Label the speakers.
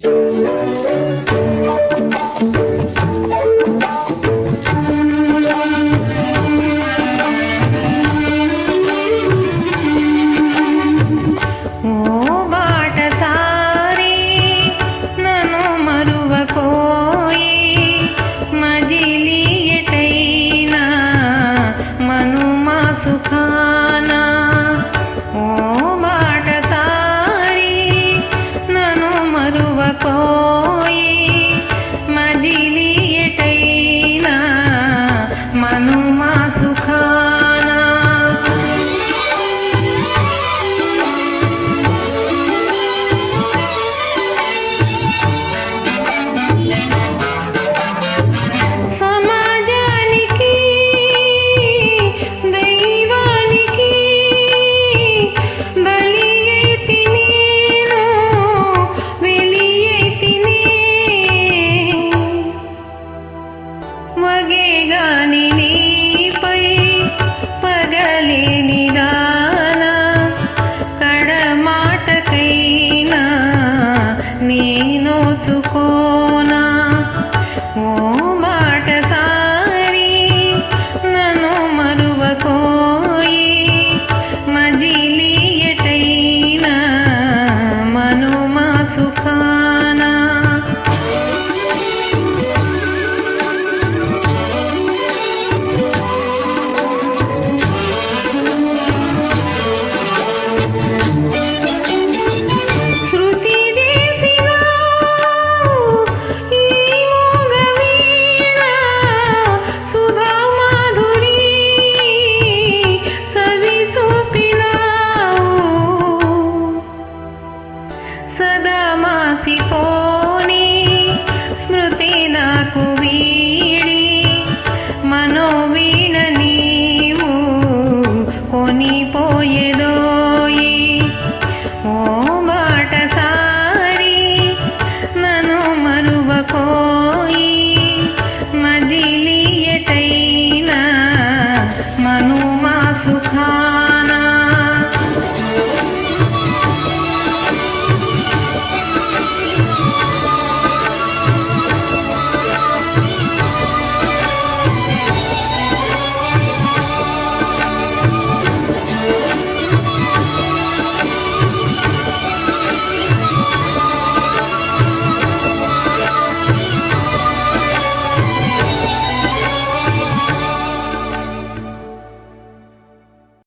Speaker 1: Thank you. మరచిపోని స్మృతి నాకు వీడి మనోవీణ నీవు కొనిపోయేదో